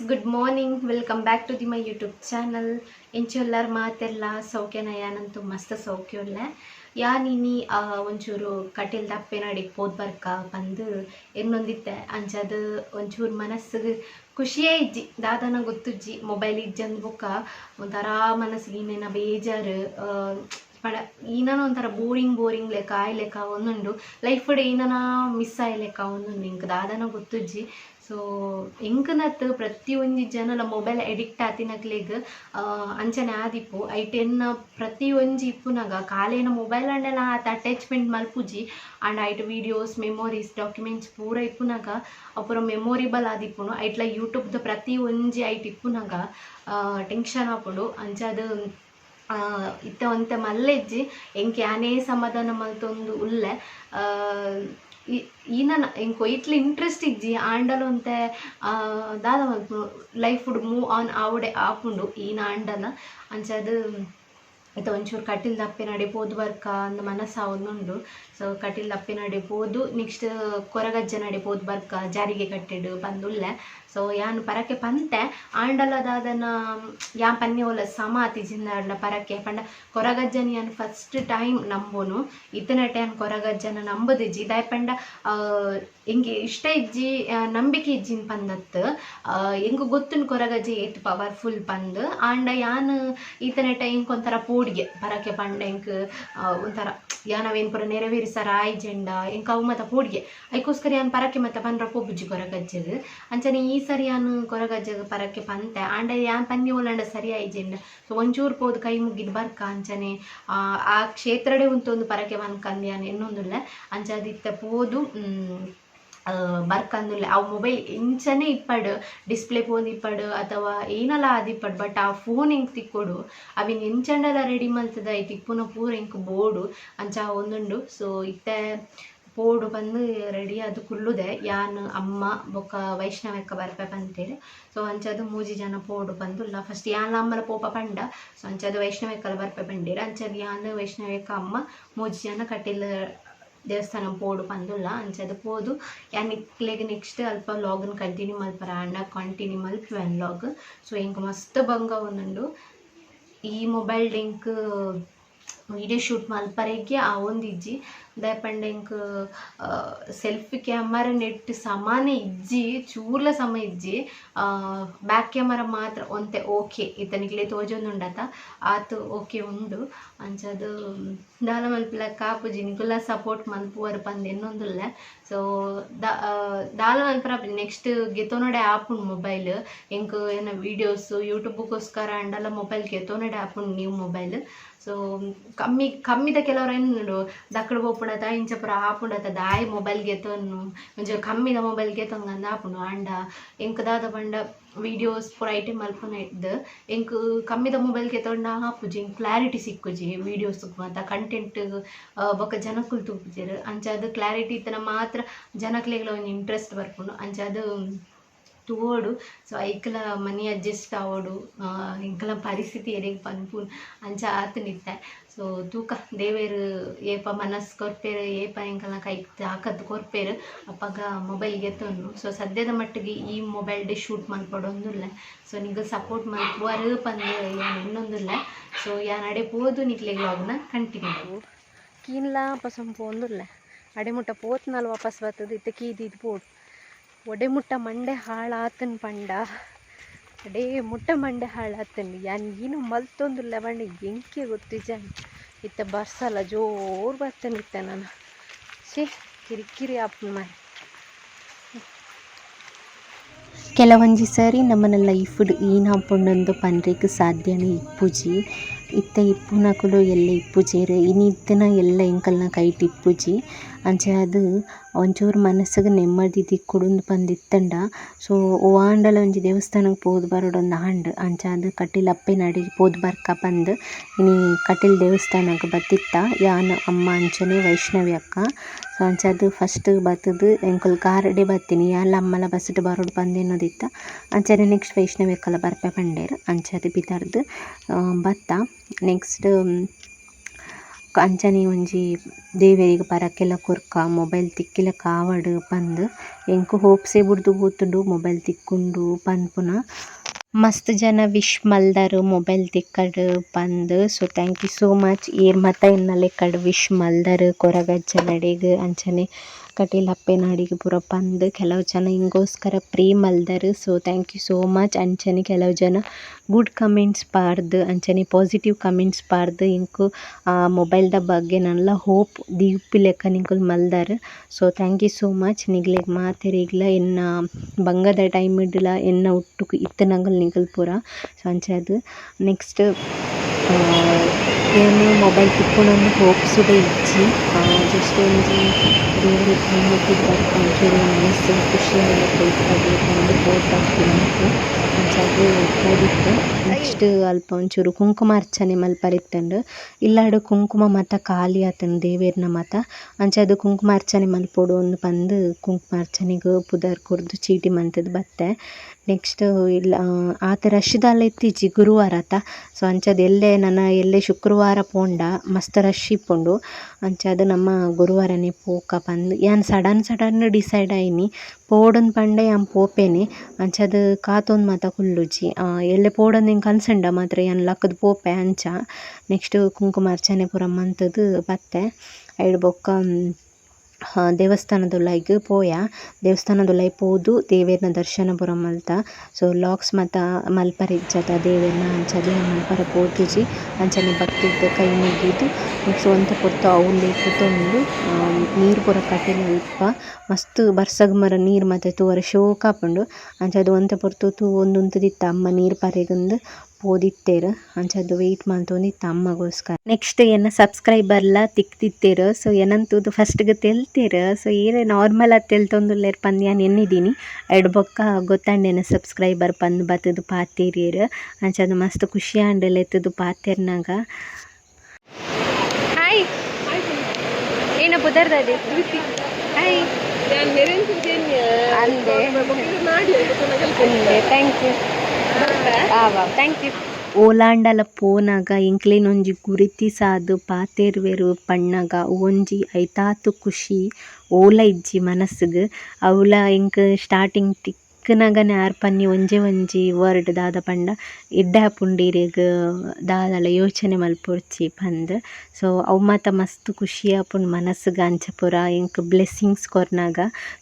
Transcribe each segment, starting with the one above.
Back to the my YouTube channel ಎಂಚೊಲ್ಲರ್ ಮಾತೆಲ್ಲ ಸೌಖ್ಯನ ಯಾನಂತೂ ಮಸ್ತ್ ಸೌಖ್ಯ ಯಾನಿನಿ ಆ, ಒಂಚೂರು ಕಟೀಲ್ ದಪ್ಪೆ ನಡಿ ಪೋದ್ ಬರ್ಕ ಬಂದು ಎನ್ನೊಂದಿತ್ತೆ ಅಂಚದು ಒಂಚೂರು ಮನಸ್ಸಿಗೆ ಖುಷಿಯೇ ಇಜ್ಜಿ. ದಾದನ ಗೊತ್ತುಜ್ಜಿ ಮೊಬೈಲ್ ಇಜ್ಜಂದ್ ಅಂದ್ಬುಕ್ಕ ಒಂಥರ ಮನಸ್ಸಿಗೆ ಇನ್ನೇನ ಬೇಜಾರು ಪಡ ಈನನ ಒಂಥರ ಬೋರಿಂಗ್ ಬೋರಿಂಗ್ ಲೆಕ್ಕ ಆಯ್ ಲೆಕ್ಕ ಲೈಫ್ ಡೇ ಏನನ ಮಿಸ್ ಆಯ್ ಲೆಕ್ಕ ಇಂಕ್ ದಾದನ ಗೊತ್ತುಜ್ಜಿ. ಸೊ ಎಂಕನತ್ ಪ್ರತಿ ಒಂಜಿ ಜನಲ ಮೊಬೈಲ್ ಎಡಿಕ್ಟ್ ಆತಿನಕ್ಲೆಗ್ ಅಂಚನೆ ಆದಿಪ್ಪು. ಐ ಪ್ರತಿ ಒಂಜಿ ಇಪ್ಪುನಗ ಕಾಲೇನ ಮೊಬೈಲ್ ಅಂಡೆಲ್ಲ ಆತ ಅಟ್ಯಾಚ್ಮೆಂಟ್ ಮಲ್ಪುಜಿ. ಅಂಡ್ ಐಟ್ ವಿಡಿಯೋಸ್ ಮೆಮೊರೀಸ್ ಡಾಕ್ಯುಮೆಂಟ್ಸ್ ಪೂರ ಇಪ್ಪುನಗ ಅಪುರ ಮೆಮೊರಿಬಲ್ ಆದಿಪ್ಪುನು. ಐಟ್ಲ ಯೂಟ್ಯೂಬ್ದ ಪ್ರತಿ ಒಂಜಿ ಐಟ್ ಇಪ್ಪುನಗ ಟೆನ್ಷನ್ ಆಪುಡು. ಅಂಚದ ಇತ್ತ ಒಂತೆ ಮಲ್ಲೆಜ್ಜಿ. ಎಂಕ್ ಯಾನೇ ಸಮಾಧಾನ ಮಲ್ತೊಂದು ಉಲ್ಲೆ. ಈನನ ಎಂಕ್ ಇಟ್ಲ ಇಂಟ್ರೆಸ್ಟ್ ಇಜ್ಜಿ ಆಂಡಲ ಒಂತೆ ಆ, ದಾದ ಲೈಫ್ ಲೈಫ್ ಮೂವ್ ಆನ್ ಆವುಡೆ ಆಪುಂಡು ಈನ ಆಂಡಲ ಅಂಚದು ಇತ್ತ ಒಂಚೂರು ಕಟೀಲ್ ದಪ್ಪೆ ನಡಿಬೋದು ಪೋದು ಬರ್ಕ ಅಂದ ಮನಸ್ಸ ಒಂದುಂಡು ಸೊ ಕಟೀಲ್ ದಪ್ಪೆ ನಡಿಬೋದು ಪೋದು ನೆಕ್ಸ್ಟ್ ಕೊರಗಜ್ಜ ನಡೆ ಪೋದು ಬರ್ಕ ಜಾರಿಗೆ ಕಟ್ಟಿಡು ಬಂದುಲ್ಲೆ ಸೊ ಯಾನ್ ಪರಕ್ಕೆ ಪಂತೆ, ಆಂಡಲದಾದನ ಯಾ ಪನ್ನೆ ಒಲ ಸಮ ಅತಿ ಜಿಂದಾಡ್ಲ ಪರಕೆ ಪಂಡ ಕೊರಗಜ್ಜನ ಯಾನ್ ಫಸ್ಟ್ ಟೈಮ್ ನಂಬೋನು. ಇತನ ಟೈಮ್ ಕೊರಗಜ್ಜನ ನಂಬದಿಜ್ಜಿ ದಾಯ್ ಪಂಡ ಹಿಂಗೆ ಎಂಗೆ ಇಷ್ಟ ಇಜ್ಜಿ ನಂಬಿಕೆ ಇಜ್ಜಿನ್ ಪಂದತ್ ಎಂಗು ಗೊತ್ತುನ್ ಕೊರಗಜ್ಜಿ ಏತ್ ಪವರ್ಫುಲ್ ಪಂದ್. ಆಂಡ ಯಾನ್ ಈತನೆಟ ಇಂಕ್ ಒಂಥರ ಪೋಡಿಗೆ ಪರಕೆ ಪಂಡ ಎಂಕ್ ಒಂಥರ ಯಾನವೇನ್ ಪುರ ನೆರವೇರಿಸರ ಆಯ್ ಜೆಂಡ ಎಂಕ ಅವು ಮತ್ತ ಪೋಡಿಗೆ. ಅದಕ್ಕೋಸ್ಕರ ಯಾನ್ ಪರಕೆ ಮತ ಪಂಡ್ರ ಪೋಬುಜಿ ಕೊರಗಜ್ಜದು. ಅಂಚನೆ ಈ ಸರಿ ಯಾನ್ ಕೊರಗಜ್ಜಗ ಪರಕ್ಕೆ ಪಂತೆ. ಆಂಡ ಯಾನ್ ಪನ್ನಿ ಒಲ್ಲಂಡ ಸರಿ ಆಯ್ ಜೆಂಡ. ಸೊ ಒಂಚೂರು ಪೋದು ಕೈ ಮುಗಿದ್ ಬರ್ಕ ಅಂಚನೆ ಆ, ಆ ಕ್ಷೇತ್ರಡೆ ಉಂತೊಂದು ಪರಕ್ಕೆ ಮನ್ಕಂದ್ ಇನ್ನೊಂದುಲ್ಲ ಅಂಚ ಅಂಚದಿತ್ತ ಪೋದು ಆ, ಬರ್ಕಂದುಲ್ಲೆ. ಅವು ಮೊಬೈಲ್ ಇಂಚನೆ ಇಪ್ಪಡು ಡಿಸ್ಪ್ಲೇ ಫೋನ್ ಇಪ್ಪಡು ಅಥವಾ ಏನಲ್ಲ ಅದಿಪ್ಪಡು ಬಟ್ ಆ ಫೋನ್ ಹೆಂಗೆ ತಿಕ್ಕೊಡು ಅವಿನ ಎಂಚಂಡಲ ರೆಡಿ ಮಲ್ತದ ಐತಿ ಇಪ್ಪುನ ಪೂರ ಇಂಕ್ ಬೋರ್ಡು ಅಂಚ ಒಂದುಂಡು. ಸೊ ಇತ್ತೆ ಪೋಡು ಬಂದು ರೆಡಿ ಅದು ಕುಲ್ಲುದೆ. ಯಾನ್ ಅಮ್ಮ, ಬೊಕ್ಕ ವೈಷ್ಣವಕ್ಕ ಬರ್ಪೆ ಬಂತೇಳಿ ಸೊ ಅಂಚದು ಮೂಜಿ ಜನ ಪೋಡು ಬಂದುಲ್ಲ. ಫಸ್ಟ್ ಯಾನ್ ಅಮ್ಮಲ ಪೋಪ ಪಂಡ. ಸೊ ಅಂಚದು ವೈಷ್ಣವಕ್ಕಲ್ಲ ಬರ್ಪೆ ಬಂಡೇರು ಅಂಚದು ಯಾನ್ ವೈಷ್ಣವಕ್ಕ ಅಮ್ಮ, ಮೂಜಿ ಜನ ಕಟೀಲ್ ದೇವಸ್ಥಾನ ಪೋಡು ಬಂದುಲ್ಲ. ಅಂಚದು ಪೋದು. ಯಾನ್ ಇಕ್ಲೆಗ್ ನೆಕ್ಸ್ಟ್ ಅಲ್ಪ ವ್ಲಾಗ್ನ ಕಂಟಿನ್ಯೂ ಮಲ್ಪರ ಅಣ್ಣ ಕಂಟಿನ್ಯೂ ಮಲ್ಪುವೆ ಲಾಗ್ ಸೊ ಹಿಂಗೆ ಮಸ್ತ್ ಬಂಗ ಒಂದುಂಡು ಈ ಮೊಬೈಲ್ ಡೆಂಕ್ ವಿಡಿಯೋ ಶೂಟ್ ಮಲ್ಪರೆಗೆ ಆ ಒಂದು ಇಜ್ಜಿ. ದಯಪಂಡ ಇಂಕ್ ಸೆಲ್ಫಿ ಕ್ಯಾಮರ ನೆಟ್ ಸಮಾನೆ ಇಜ್ಜಿ, ಚೂರ್ಲ ಸಮ ಇಜ್ಜಿ. ಬ್ಯಾಕ್ ಕ್ಯಾಮರ ಮಾತ್ರ ಒಂತೆ ಓಕೆ ಇತ್ತನಿಗ್ಲೇ ತೋಜೊಂದುಂಡತ. ಆತು ಓಕೆ ಉಂಡು. ಅಂಚದು, ದಾಲ ಮಲ್ಪಲ ಕಾಪುಜಿ ನಿಕುಲ ಸಪೋರ್ಟ್ ಮಲ್ಪುವರು ಪಂದ್ ಎನ್ನೊಂದುಲ್ಲ. ಸೊ ದಾಲ ಮಲ್ಪರ ನೆಕ್ಸ್ಟ್ ಗೆತೋನಡೆ ಆಪುಂಡು ಮೊಬೈಲ್ ಎಂಕ್ ಏನ ವೀಡಿಯೋಸ್ ಯೂಟ್ಯೂಬ್ಗೋಸ್ಕರ ಅಂಡಲ್ಲ ಮೊಬೈಲ್ ಗೆತೋನಡೆ ಆಪುಂಡು ನ್ಯೂ ಮೊಬೈಲ್ ಸೊ ಕಮ್ಮಿ, ಕಮ್ಮಿದ ಕೆಲವರು ಏನು ದಕ್ಕಡು ಇಂಚ ಪುರ ಆಪುಂಡತ ದಾಯಿ ಮೊಬೈಲ್ ಗೆತೊನ್ನು ಒಂಚೂರು ಕಮ್ಮಿದ ಮೊಬೈಲ್ ಗೆತೊಂಗಂದ ಆಪುಂಡು ಆಂಡ ಎಂಕ್ ದಾದ ಪಂಡ ವಿಡಿಯೋಸ್ ಪೂರ ಐಟಮ್ ಮಲ್ಪುನ ಇದ್ದು ಎಂಕ್ ಕಮ್ಮಿದ ಮೊಬೈಲ್ ಗೆತೊಂಡ ಆಪುಜಿ ಕ್ಲಾರಿಟಿ ಸಿಕ್ಕುಜಿ ವೀಡಿಯೋಸ್ ಮಾತ ಕಂಟೆಂಟ್ ಬೊಕ್ಕ ಜನಕ್ಕುಲ್ ತೂಪುಜೆರ್ ಅಂಚ ಅದು ಕ್ಲಾರಿಟಿ ಇತ್ತನ ಮಾತ್ರ ಜನಕ್ಲೆಗ್ಲ ಒಂದು ಇಂಟ್ರೆಸ್ಟ್ ಬರ್ಪುಂಡು ಅಂಚ ತೂವೋಡು ಸೊ ಐಕಲ ಮನಿ ಅಡ್ಜಸ್ಟ್ ಆವೋಡು ಇಂಕಲ ಪರಿಸ್ಥಿತಿ ಎರೆಗ್ ಪನ್ಪುನ್ ಅಂಚ ಆತು ನಿತ್ತೆ ಸೊ ತೂಕ, ದೇವೇರು ಏಪ ಮನಸ್ ಕೊರ್ಪೇರು, ಏಪ ಇಂಕಲ ಕೈ ತಾಕತ್ತು ಕೊರ್ಪೇರು, ಅಪ್ಪಗ ಮೊಬೈಲ್ ಗೆತ್ತೊಂದು ಸೊ ಸದ್ಯದ ಮಟ್ಟಿಗೆ ಈ ಮೊಬೈಲ್ ಡೆ ಶೂಟ್ ಮಲ್ಪಡೊಂದುಲ್ಲ ಸೊ ನಿಂಗೆ ಸಪೋರ್ಟ್ ಮಲ್ಪುವರು ಪಂದ್ ಇನ್ನೊಂದುಲ್ಲ. ಸೊ ಯಾ ನಡೆ ಪೋದು ನಿಕ್ಲೆ ವ್ಲಾಗ್ನ ಕಂಟಿನ್ಯೂ ಕೀನ್ಲ ಪಸಂ ಪೋಂದುಲ್ಲ ಅಡೆಮುಟ್ಟ ಪೋತ್ನಲ್ ವಾಪಸ್ ಬರ್ತದೆ ಇತ್ತೆ ಕೀದಿದ್ ಪೋಡು. ಒಡೆ ಮುಟ್ಟ ಮಂಡೆ ಹಾಳಾತನ್ ಪಂಡ. ಅಡೇ ಮುಟ್ಟ ಮಂಡೆ ಹಾಳಾತನ್ ಯಾನ್ ಏನು ಮಲ್ತೊಂದು ಬಂಡೆ ಎಂಕೆ ಗೊತ್ತಿಜ ಇತ್ತ ಬರ್ಸಲ್ಲ, ಜೋರ್ ಬರ್ತೇನೆ ಇತ್ತ ನಾನು. ಶೇ ಕಿರಿಕಿರಿ ಆಪುನ್ ಮಾರಿ ಕೆಲವೊಂಜಿ ಸರಿ ನಮ್ಮನ ಲೈಫ್ಡ್ ಈನಾಪುಂಡೊಂದು ಪನ್ರೆಗ್ ಸಾಧ್ಯನೇ ಇಪ್ಪುಜಿ. ಇತ್ತ ಇಪ್ಪುನಕುಲು ಎಲ್ಲ ಇಪ್ಪುಜೆರ್ ಇನಿ ಇತ್ತಿನ ಎಲ್ಲ ಎಂಕಲ್ನ ಕೈಟ್ ಇಪ್ಪುಜಿ ಅಂಚೆ ಅದು ಒಂಚೂರು ಮನಸ್ಗ್ ನೆಮ್ಮದಿ ದಿಕ್ಕುಡುಂದು ಪಂದಿತ್ತಂಡ. ಸೊ, ಓವಾಂಡಲ ಒಂಜಿ ದೇವಸ್ಥಾನಕ್ಕೆ ಪೋದು ಬರೋಡೊಂದು ಆಂಡ್ ಅಂಚಾದ್ ಕಟೀಲ್ ಅಪ್ಪೆ ನಡಿ ಪೋದು ಬರ್ಕ ಪಂದ್. ಇನಿ ಕಟೀಲ್ ದೇವಸ್ಥಾನಕ್ಕೆ ಬತ್ತಿತ್ತ. ಯಾನ್ ಅಮ್ಮ ಅಂಚನೆ ವೈಷ್ಣವಿ ಅಕ್ಕ. ಅಂಚದು ಫಸ್ಟ್ ಬತ್ತದು ಎಂಕುಲು ಕಾರಡೆ ಬತ್ತಿನಿ. ಯಾನ್ಲ ಅಮ್ಮಲ ಬಸ್ಟ್ ಬರೋಡು ಪಂದೆನೋದಿತ್ತ ಅಂಚನೆ ನೆಕ್ಸ್ಟ್ ವೈಷ್ಣವಿ ಅಕ್ಕಲ ಬರ್ಪೆ ಪಂಡೇರ್, ಅಂಚಾದ್ ಬಿದರ್ದು ಬತ್ತ. ನೆಕ್ಸ್ಟ್ ಅಂಚನೆ ಒಂಜಿ ದೇವೆರಿಗ್ ಪರಕೆಲ ಕೊರ್ಕ, ಮೊಬೈಲ್ ತಿಕ್ಕಿಲ ಕಾವಡ್, ಪಂದ್. ಎಂಕ್ ಹೋಪ್ಸೆ ಬುಡ್ದು ಪೋತುಂಡು ಮೊಬೈಲ್ ತಿಕ್ಕುಂಡು, ಪನ್ಪುನ. ಮಸ್ತ್ ಜನ ವಿಶ್ ಮಲ್ದರು ಮೊಬೈಲ್ ತಿಕ್ಕಡ್ ಪಂದ್ so thank you so much air ಮತ ಇನ್ನ ಕಡ್ ವಿಶ್ ಮಲ್ದರು ಕೊರಗಜ್ಜನಡಿಗ್ ಅಂಚನೆ ಕಟೀಲ್ ಅಪ್ಪೆನಾಡಿಗ್ ಪೂರ ಪಂದ್ ಕೆಲವು ಜನ ಇಂಗೋಸ್ಕರ pray ಮಲ್ದರ್. So thank you so much ಅಂಚನೆ ಕೆಲವು ಜನ ಗುಡ್ ಕಮೆಂಟ್ಸ್ ಪಾಡ್ದ್, ಅಂಚನೆ ಪಾಸಿಟಿವ್ ಕಮೆಂಟ್ಸ್ ಪಾಡ್ದ್, ಇಂಕು, ಆ ಮೊಬೈಲ್ದ ಬಗ್ಗೆ ನನ್ಲ ಹೋಪ್ ದೀಪಿಲೆಕ್ಕ ನಿಕುಲು ಮಲ್ದರ್. So thank you so much ನಿಕ್ಲೆಗ್ ಮಾತೆರೆಗ್ಲ, ಎನ್ನ ಬಂಗದ ಟೈಮ್ ಇಡ್ಲ, ಎನ್ನ ಒಟ್ಟುಗು ಇತ್ತಿನಂಗಲ್ ನಿಕುಲು ಪೂರ. ಸೊ ಅಂಚಾದ್ ನೆಕ್ಸ್ಟ್ ಏನು ಮೊಬೈಲ್ ತಿಕ್ಕುನೊಂದು ಹೋಪ್ಸುಡೆ ಇಜ್ಜಿ. ಜಸ್ಟ್ ಒಂಜಿ ದೇವ್ರ ಮುಟ್ಟಿದ ಬರ್ಪ ಒಂಚೂರು ಮನಸ್ಸು ಖುಷಿಯಾಗಿ ಕೊಯ್ತದೆ ಬಂದು ಫೋಟೋ ಹಾಕ್ತಿನಂತೆ ಅಂಚಾದ್ ಓದಿತ್ತು ನೆಕ್ಸ್ಟ್ ಅಲ್ಪ ಒಂಚೂರು ಕುಂಕುಮ ಅರ್ಚನೆ ಮಲ್ಪರಿತ್ತಂಡು ಇಲ್ಲಾಡು ಕುಂಕುಮ ಮಾತ ಖಾಲಿ ಆತುಂಡು ದೇವೆರ್ನ ಮಾತ. ಕುಂಕುಮ ಅರ್ಚನೆ ಮಲ್ಪೊಡು ಬಂದು ಕುಂಕುಮ ಅರ್ಚನೆಗೆ ಪುದರ್ ಕುರ್ದು ಚೀಟಿ ಮಂತದ್ ಬತ್ತೆ. ನೆಕ್ಸ್ಟ್ ಇಲ್ಲ ಆತ ರಶ್ ಇತ್ತೀಚಿ ಗುರುವಾರತ ಸೊ, ಅಂಚಾದ್ ಎಲ್ಲೆ ನನ ಎಲ್ಲೆ ಶುಕ್ರವಾರ ಪೋಂಡ, ಮಸ್ತ್ ರಶ್ ಇಪ್ಪುಂಡು ಅಂಚಾದ್ ನಮ್ಮ ಗುರುವಾರನೆ ಪೋಕ ಪಂದ್ ಯಾನ್ ಸಡನ್ ಸಡನ್ ಡಿಸೈಡ್ ಆಯಿನಿ. ಪೋಡನ್ ಪಂಡ, ಯಾನ್ ಪೋಪೆನೆ. ಅಂಚಾದ್ ಕಾತೊಂದು ಮಾತ ಕುಲ್ಲುಜಿ ಎಲ್ಲೆ ಪೋಡನ್ ಎಂಕ್ ಕನ್ಸಂಡ ಮಾತ್ರ ಯಾನ್ ಲಕ್ಕದ ಪೋಪೆ ಅಂಚ. ನೆಕ್ಸ್ಟ್ ಕುಂಕುಮಾರ್ಚನೆ ಪೂರ ಮಂತುದು ಬತ್ತೆ. ಐಡ್ ಬೊಕ್ಕ ದೇವಸ್ಥಾನದ ಉಲಾಯಿಗ್ ಪೋಯ. ದೇವಸ್ಥಾನದ ಉಲಾಯಿ ಪೋದು, ದೇವೆರ್ನ ದರ್ಶನ ಪೂರ ಮಲ್ತ. ಸೊ ಲಾಕ್ಸ್ ಮಾತ ಮಲ್ಪರಿಜ್ಜದ ದೇವೆರ್ನ ಅಂಚಾದ್ ಮಲ್ಪರೆ ಪೋತುಜಿ ಅಂಚನೆ ಭಕ್ತಿಗ್ ಕೈ ಮುಗಿದ್ ನೆಕ್ಸ್ಟ್ ಒಂತೆ ಪೊರ್ತು ಅವ್ಲು ಕುತೊಂದು ನೀರ್ ಪೂರ ಕಟಿಲ್ ಅಲ್ಪ ಮಸ್ತ್ ಬರ್ಸಗ್ ಮರ ನೀರ್ ಮಾತ ತೂವರೆ ಶೋಕಾಪುಂಡು ಅಂಚಾದ್ ಒಂತೆ ಪೊರ್ತು ಉಂತುದಿತ್ತ ಅಮ್ಮ ನೀರ್ ಪರೆಗೊಂದು ಪೋದಿತ್ತೆರ್ ಅಂಚದು ವೆಯ್ಟ್ ಮಂತೊಂದಿತ್ತ ತಮ್ಮಗೋಸ್ಕರ ನೆಕ್ಸ್ಟ್ ಏನ ಸಬ್ಸ್ಕ್ರೈಬರ್ಲ ತಿಕ್ತಿತ್ತೇರ. ಸೊ ಏನಂತೂ ಫಸ್ಟ್ಗೆ ತೆಲ್ತೀರ ತೆಲ್ತೆರ್. ಸೊ ಏನೇ ನಾರ್ಮಲ್ ಆಗಿ ತೆಲ್ತೊಂದು ಪಂದ್ ನಾನು ಎನ್ನಿದ್ದೀನಿ ಎರಡು ಬೊಕ್ಕ ಗೊತ್ತಂಡೆನ ಸಬ್ಸ್ಕ್ರೈಬರ್ ಪಂದ್ ಬತ್ತದು ಪಾತೆರ್ಯೆರ್. ಅಂಚದು ಮಸ್ತ್ ಖುಷಿ ಆಂಡ್ ಲೇತದು ಪಾತೆರ್ನಗ ಹಾಯ್ ಏನ ಬುದರ್ದದೆ ಹಾಯ್ ಅಂದೆ. ಥ್ಯಾಂಕ್ ಯು ಓಲಾಂಡಲ ಪೋನಾಗ ಎಂಕ್ಲೆನೊಂಜಿ ಗುರುತಿಸಾದ್ ಪಾತೆರ್ವೆರ್ ಪನ್ನಗ ಒಂಜಿ ಐತಾತು ಖುಷಿ ಓಲ ಇಜ್ಜಿ ಮನಸ್ಗ್ ಅವ್ಲ ಎಂಕ್ ಸ್ಟಾರ್ಟಿಂಗ್ ತಿಕ್ಕುನಗನೆ ಆರ್ ಪನ್ನಿ ಒಂಜೆ ಒಂಜಿ ವರ್ಡ್ ದಾದ ಪಂಡ. ಎಡ್ಡೆ ಆಪುಂಡು ಇರೆಗ್ ದಾದಾಂಡ ಯೋಚನೆ ಮಲ್ಪೊಡ್ಚಿ ಪಂದ್. ಸೊ, ಅವು ಮಾತ ಮಸ್ತ್ ಖುಷಿ ಆಪುಂಡು ಮನಸ್ಗ್ ಅಂಚ ಪೂರ ಎಂಕ್ ಬ್ಲೆಸ್ಸಿಂಗ್ಸ್ ಕೊರ್ನಗ.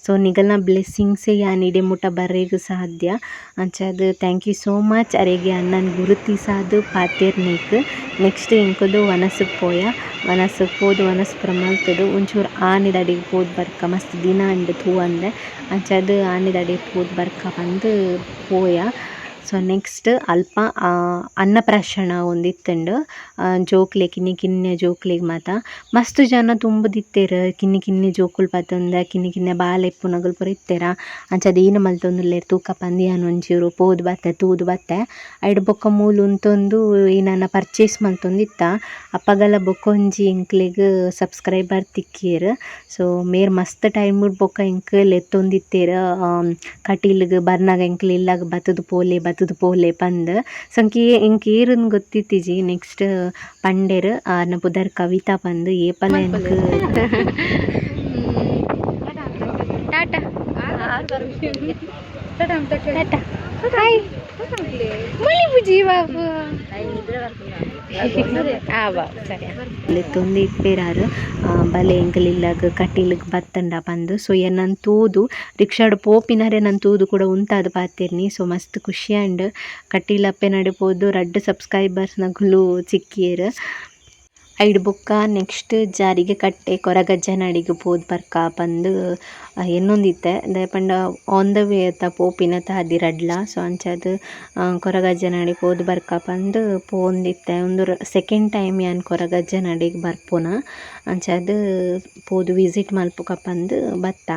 ಸೊ, ನಿಗಲ್ನ ಬ್ಲೆಸ್ಸಿಂಗ್ಸೇ ಯಾನ್ ಇಡೆ ಮುಟ ಬರೆಗ್ ಸಾಧ್ಯ ಅಂಚಾದ್ ಥ್ಯಾಂಕ್ ಯು ಸೋ ಮಚ್. ಅರೆಗೆ ಅನ್ನನ್ ಗುರುತಿಸಾದ್ ಪಾತೆರ್ನೆಗ್ ನೆಕ್ಸ್ಟ್ ಎಂಕುಲು ವನಸ್ಗ್ ಪೋಯ. ವನಸ್ಗ್ ಪೋದು ವನಸ್ ಪೂರ ಮಲ್ತುದು ಒಂಚೂರು ಆನೆ ಅಡಿಗ್ ಪೋದು ಬರ್ಕ. ಮಸ್ತ್ ದಿನ ಉಂಡು ತೂವಂದೆ ಅಂಚಾದ್ ಆನೆ ಅಡಿಗ್ ಪೋದು ಬರ್ಕ. ಪಂದ್ ಪೋಯ ಸೊ ನೆಕ್ಸ್ಟ್ ಅಲ್ಪ ಅನ್ನಪ್ರಾಶನ ಒಂದಿತ್ತುಂಡು. ಜೋಕ್ಲೆ, ಕಿನ್ನಿ ಕಿನ್ನೆ ಜೋಕ್ಲೆಗ್ ಮಾತ. ಮಸ್ತ್ ಜನ ತುಂಬುದಿತ್ತೆರ್. ಕಿನ್ನಿ ಕಿನ್ನಿ ಜೋಕುಲು ಪತೊಂದೆ, ಕಿನ್ನಿ ಕಿನ್ನೆ ಬಾಲ ಇಪ್ಪುನಗಲ್ ಪೂರ ಇತ್ತೆರ. ಅಂಚಾದ್ ಏನ್ ಮಲ್ತೊಂದುಲ್ಲೆರ್ ತೂಕ ಪಂದ್ ಯಾನ್ ಒಂಚೂರು ಪೋದು ಬತ್ತೆ, ತೂದು ಬತ್ತೆ. ಐಡ್ ಬೊಕ್ಕ ಮೂಲು ಉಂತೊಂದು ಏನನ್ನ ನನ್ನ ಪರ್ಚೇಸ್ ಮಲ್ತೊಂದಿತ್ತ ಅಪಗಲ ಬೊಕೊಂಜಿ ಎಂಕ್ಲೆಗ್ ಸಬ್ಸ್ಕ್ರೈಬರ್ ತಿಕ್ಕೆರ್. ಸೊ ಮೇರ್ ಮಸ್ತ್ ಟೈಮ್ ಬೊಕ ಎಂಕ್ ಲೆತ್ತೊಂದಿತ್ತೆರ್ ಕಟೀಲ್ಗ್, ಬರ್ನಗ ಇಂಕ್ಲೆ ಇಲ್ಲಾಗ್ ಬತ್ತುದು ಪೋಲೆ ಬತ್ತುದು ಪೋಲೆ ಪಂದ್. ಸಂಕಿ ಎಂಕ್ ಏರುಂದ್ ಗೊತ್ತಿತ್ತಿಜಿ ನೆಕ್ಸ್ಟ್ ಪಂಡೆರ್ ಆರ್ನ ಪುದರ್ ಕವಿತಾ ಪಂದ್ ಏಪಲ ಎಂಕ್ ಟಾಟಾ. ಟಾಟಾ. ಹಾಯ್ ಮುಳ್ಳಿ ಬುಜಿ ಬಾಬು ಆ ಲೆತ್ತೊಂದು ಇಪ್ಪೆರಾರು ಬಲೆ ಎಂಕಲಿಲ್ಲಾಗ್ ಕಟೀಲ್ ಬತ್ತಂಡ ಪಂದ್ ಸೊ ಎನ್ನನ್ ತೂದು, ರಿಕ್ಷಾಡ್ ಪೋಪಿನರೆ ನನ್ ತೂದು ಕೂಡ ಉಂತಾದ್ ಪಾತೆರ್ನಿ. ಸೊ ಮಸ್ತ್ ಖುಷಿ ಆಂಡ್ ಕಟೀಲ್ ಅಪ್ಪೆನಡೆ ಪೋದು ರಡ್ಡ್ ಸಬ್ಸ್ಕ್ರೈಬರ್ಸ್ನಕುಲು ಸಿಕ್ಕಿಯರ್ ಐಡ್ ಬೊಕ್ಕ, ನೆಕ್ಸ್ಟ್ ಜಾರಿಗೆ ಕಟ್ಟೆ ಕೊರಗಜ್ಜನಡಿಗ್ ಪೋದು ಬರ್ಕ ಪಂದ್ ಎನ್ನೊಂದಿತ್ತೆ ದಾಯೆ ಪಂಡ ಆನ್ ದ ವೇ ಅತ್ತ ಪೋಪಿನತ ಆದಿ ರಡ್ಲ ಸೊ ಅಂಚಾದ್ ಕೊರಗಜ್ಜನಡಿ ಪೋದು ಬರ್ಕ ಪಂದ್ ಪೋಂದಿತ್ತೆ. ಉಂದು ಸೆಕೆಂಡ್ ಟೈಮ್ ಯಾನ್ ಕೊರಗಜ್ಜನಡಿಗ್ ಬರ್ಪುನ, ಅಂಚಾದ್, ಪೋದು ವಿಸಿಟ್ ಮಲ್ಪುಗ ಪಂದ್ ಬತ್ತ.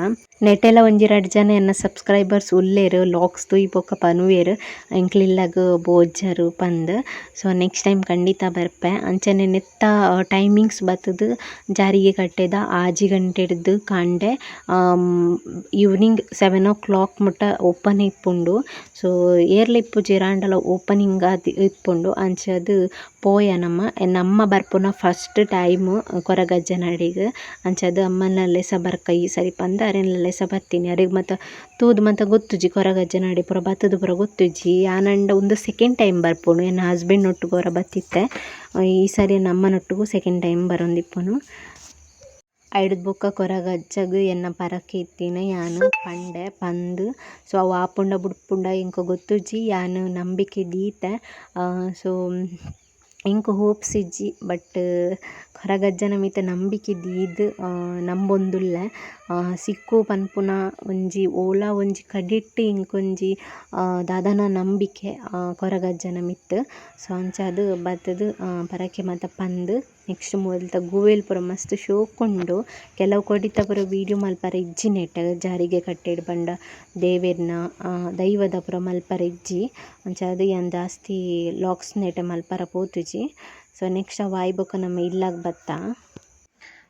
ನೆಟೆಲ ಒಂಜಿ ರಡ್ಡ್ ಜನ ಎನ್ನ ಸಬ್ಸ್ಕ್ರೈಬರ್ಸ್ ಉಲ್ಲೆರ್ ಲಾಕ್ಸ್ ತೂಯಿ ಬೊಕ ಪನುವೆರ್ ಎಂಕ್ಲಿಲ್ಲಗ್ ಬೋಡ್ಜರ್ ಪಂದ್. ಸೊ ನೆಕ್ಸ್ಟ್ ಟೈಮ್ ಖಂಡಿತ ಬರ್ಪೆ. ಅಂಚನೆ ನೆತ್ತ ಟೈಮಿಂಗ್ಸ್ ಬತ್ತುದು, ಜಾರಿಗೆ ಕಟ್ಟೆದ, ಆಜಿ ಗಂಟೆಡ್ದ್ ಕಾಂಡೆ ಈವ್ನಿಂಗ್ ಸೆವೆನ್ ಓ ಕ್ಲಾಕ್ ಮುಟ ಓಪನ್ ಇಪ್ಪುಂಡು. ಸೊ ಏರ್ಲ ಇಪ್ಪು ಜಿರಾಂಡಲ ಓಪನಿಂಗ್ ಆದ್ ಇಪ್ಪುಂಡು. ಅಂಚಾದ್ ಪೋಯ ನಮ್ಮ. ನಮ್ಮ ಬರ್ಪುನ ಫಸ್ಟ್ ಟೈಮ್ ಕೊರಗಜ್ಜನಡಿಗ್. ಅಂಚೆ ಅಮ್ಮನ ಲೆಸ ಬರ್ಕ ಈ ಸರಿ ಪಂದ್ ಅರೆನ್ಲ ಸಹ ಬರ್ತೀನಿ. ಅರಿಗೆ ಮತ್ತು ತೂದು ಮತ್ತು ಗೊತ್ತುಜಿ ಕೊರಗಜ್ಜನ ನಾಡಿ ಪೂರ, ಬತ್ತದು ಪೂರ ಗೊತ್ತುಜಿ ಆನಂಡ ಒಂದು ಸೆಕೆಂಡ್ ಟೈಮ್ ಬರ್ಪುನು ನನ್ನ ಹಸ್ಬೆಂಡ್ ಒಟ್ಟಿಗೆ ಹೊರ ಬತ್ತಿತ್ತೆ. ಈ ಸರಿ ನಮ್ಮನೊಟ್ಟಿಗೂ ಸೆಕೆಂಡ್ ಟೈಮ್ ಬರೋಂದಿಪ್ಪನು ಐಡದ ಬೊಕ್ಕ ಕೊರಗಜ್ಜಗ್ ಎನ್ನ ಪರಕೆ ಇತ್ತಿನ ಯಾನ್ ಪಂಡೆ, ಪಂದ್. ಸೊ, ಅವು ಆಪುಂಡ, ಬುಡ್ಪುಂಡ, ಇಂಕ ಗೊತ್ತುಜಿ ಯಾನ್ ನಂಬಿಕೆ ದೀತೆ. ಸೊ, ಇಂಕು ಹೋಪ್ಸ್ ಇಜ್ಜಿ ಬಟ್ ಕೊರಗಜ್ಜನ ಮಿತ್ತ ನಂಬಿಕೆ ದೀದ್ ನಂಬೊಂದುಲ್ಲೆ. ಸಿಕ್ಕು ಪನ್ಪುನ ಒಂಜಿ, ಓಲ ಒಂಜಿ ಕಡಿಟ್ ಇಂಕೊಂಜಿ ದಾದನ ನಂಬಿಕೆ ಕೊರಗಜ್ಜನ ಮಿತ್ತ್ ಸೊ, ಅಂಚಾದ್ ಬತ್ತುದು ಪರಕೆ ಮಾತ ಪಂದ್. ನೆಕ್ಸ್ಟ್ ಮುಲ್ತ ಗೂವೆಲ್ ಪೂರ ಮಸ್ತ್ ಶೋಕುಂಡು. ಕೆಲವು ಕೊಡಿತ ಪೂರ ವೀಡಿಯೋ ಮಲ್ಪರೆ ಇಜ್ಜಿ ನೆಟ್ ಜಾರಿಗೆ ಕಟ್ಟೆಡ್ ಪಂಡ ದೇವೆರ್ನ ದೈವದ ಪೂರ ಮಲ್ಪರೆ ಇಜ್ಜಿ. ಅಂಚಾದ್ ಯಾನ್ ಜಾಸ್ತಿ ಲಾಕ್ಸ್ ನೆಟ್ ಮಲ್ಪರ ಪೋತುಜಿ. ಸೊ ನೆಕ್ಸ್ಟ್ ಆ ಬೊಕ ನಮ್ಮ ಇಲ್ಲಾಗ್ ಬತ್ತ.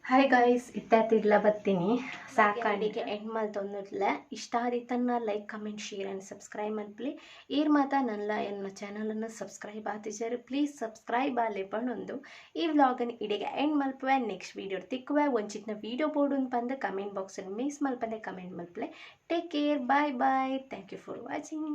ಹಾಯ್ ಗಾಯ್ಸ್ ಇತ್ತಾತ್ ಬರ್ತೀನಿ. ಸಾಕು ಸಾಕಾಡಿಗೆ ಎಂಡ್ ತೊಂದಿಲ್ಲ ಇಷ್ಟ ಆದಿತ್ತನ್ನ like comment share and subscribe ಮಲ್ಪಲಿ ಈರ್ ಮಾತ ನನ್ನ ಎನ್ನ ಚಾನಲನ್ನು ಸಬ್ಸ್ಕ್ರೈಬ್ ಆತಿಜರು ಪ್ಲೀಸ್ ಸಬ್ಸ್ಕ್ರೈಬ್ ಆಲೆ ಪಣೊಂದು ಈ ವ್ಲಾಗನ್ ಇಡಿಗೆ ಎಂಡ್ ಮಲ್ಪುವೆ ನೆಕ್ಸ್ಟ್ ವೀಡಿಯೋ ತಿಕ್ಕುವೆ. ಒಂಚಿತ್ನ ವೀಡಿಯೋ ಬೋರ್ಡು ಬಂದು ಕಮೆಂಟ್ ಬಾಕ್ಸಲ್ಲಿ ಮಿಸ್ ಮಲ್ಪಂದೆ comment ಮಲ್ಪಲೆ take care bye bye thank you for watching